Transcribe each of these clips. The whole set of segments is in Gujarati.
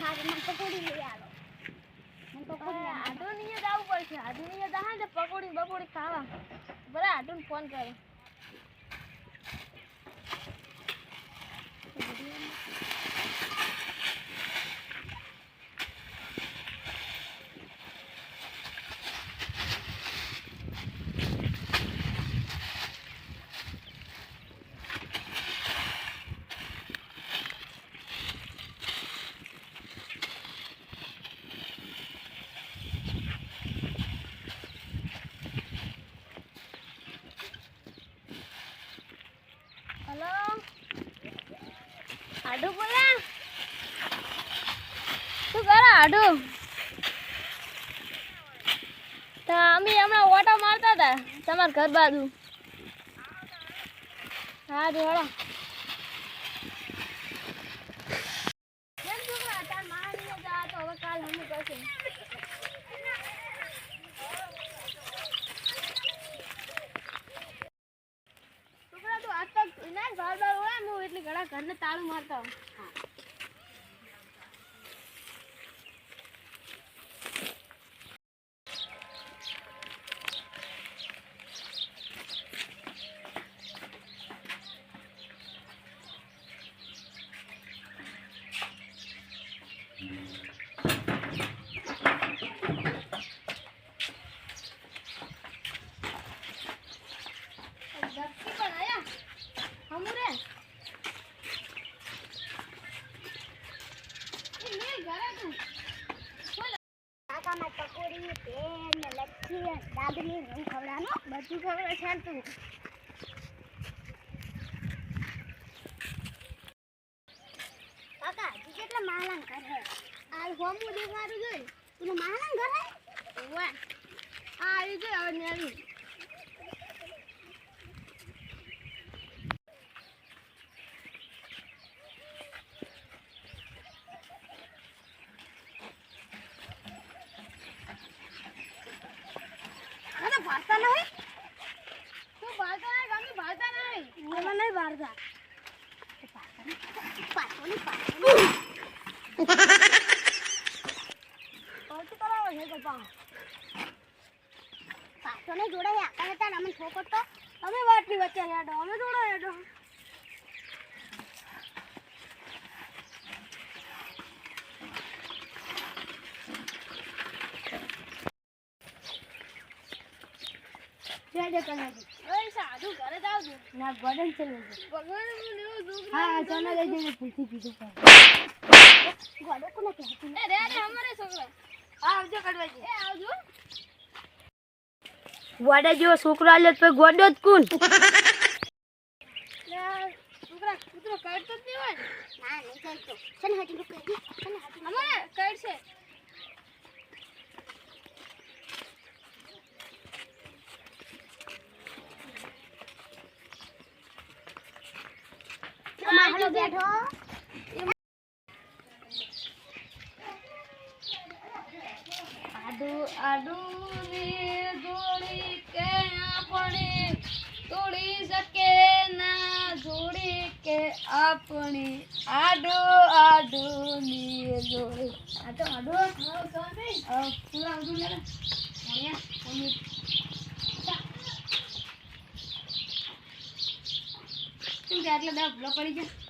હા મને પકોડી લઈ આવો મને પકોડી નહીં જ આવવું પડશે. આટો નહીં જ આવે ને ખાવા. બરાબર આટોને ફોન કરો. શું કરો આડો અમે હમણાં ઓટો મારતા હતા તમારા ઘર બાજુ. હા, જો હવે કાલ હમું કરશે. ઘણા ઘરને તાળું મારતા હોઉં દક્ષી પણ આયા હમું રે એ લે ઘરે તું કાકામાં ટકોરી પેન ને લચ્છી દાબની હું ખવડાનો બધું ખબર છે તું. કાકા તું કેટલા માલાન કરે આ હોમું દેખાડું જોઈ. તું માલાન કરે આ આવી ગઈ હવે નેવી અરે ભાષા નહીં તું ભાળતા નહીં ગમી ભાળતા નહીં ભારતા પાછોની પાછોની પહોંચી કરાવો છે કપા પાછોને જોડે આકા હતા અમે ઠોકર તો અમે વાટની વચ્ચે હેડો અમે થોડો હેડો જય જય કનાજી ઓય સાધુ ઘરે જાવ છું ના ચલે ભગવાન દુઃખ હા ચાલો લઈ જઈને પૂછી કીધું પણ. ગોડો કોને કહેતું? એ રે રે અમારે છોકરા. આવજો કડવાજી એ આવજો. ગોડા જેવો છોકરો આલે તો ગોડો જ કુન છોકરા કૂતરો કાઢતો જ નહીં હોય ના. નહીં કરતો. ચલ હજી રૂક કરી ચલ હજી અમારે કાઢશે બેઠો. આડુ આડુ ની જોડી કે આપણે તોડી શકે ના જોડી કે આપણે? આડુ આડુ ની જોડી આડો આડો હા સામે આ પૂરા આડુ ને અહીંયા અમે કેમ કે આટલા બધા ભૂલા પડી ગયા?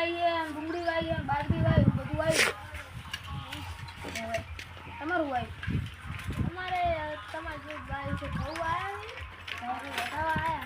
વાવીએ અને ડુંગળી વાવીએ બધું વાવ્યું તમારું વાવ્યું તમારે જે વાવ્યું છે, ઘઉં આવ્યા આવ્યા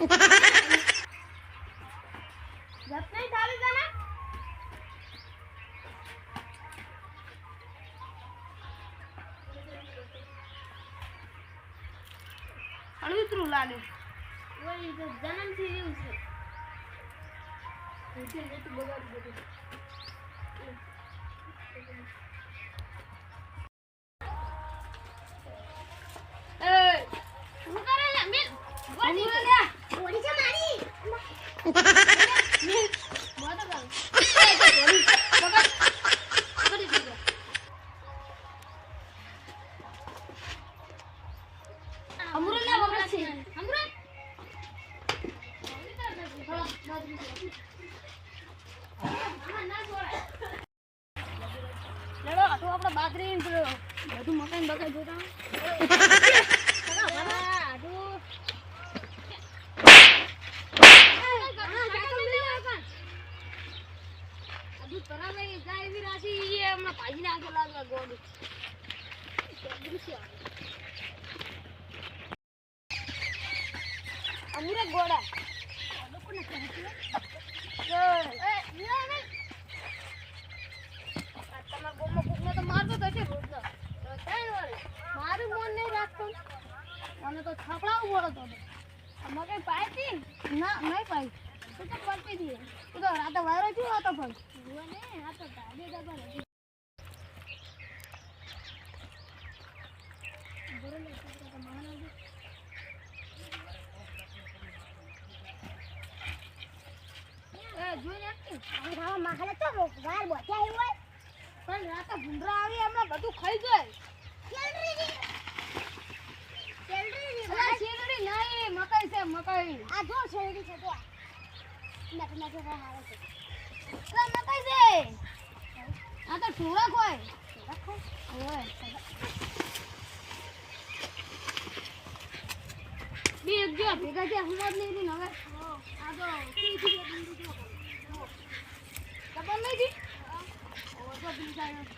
Ha ha ha! અણવિતરું લાગે ઓય તો જન્મથી એવું છે. આપણે પેલું બધું મકાન બકાઈ જોતા અમુરે ગોડા મારું મન નહીં રાખતો મને તો છકડાવું પડે તો અમે કઈ પાઈ ના નહીં પાઈ તું તો પડતી હતી તું તો રાતે વાયરો થયો હતો પણ ને આ તો ગાડી દબાણ હતી બરોબર છે, તો મહાન આવજો. એ જોઈ નાખતી ખાવા માખલે તો વાર બોત્યા આવ્યું પણ રાતે આવી હમણાં બધું ખાઈ જાય કેલરી કેલરી નહીં મકાઈ છે મકાઈ આ જો શેરડી છે તો આવે છે મકાઈ છે આ તો ઠોળક હોય બે એક જો ભેગા છે હમણાં જ શું થયું બંધુ જો ખબર નહીં હતી ઓ તો પેલી સાઈડ ફીલ ક્યાં અલા ડુંગળી તો ઉખાડે એ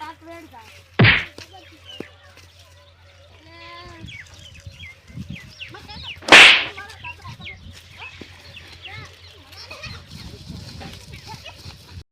પાક વેડતા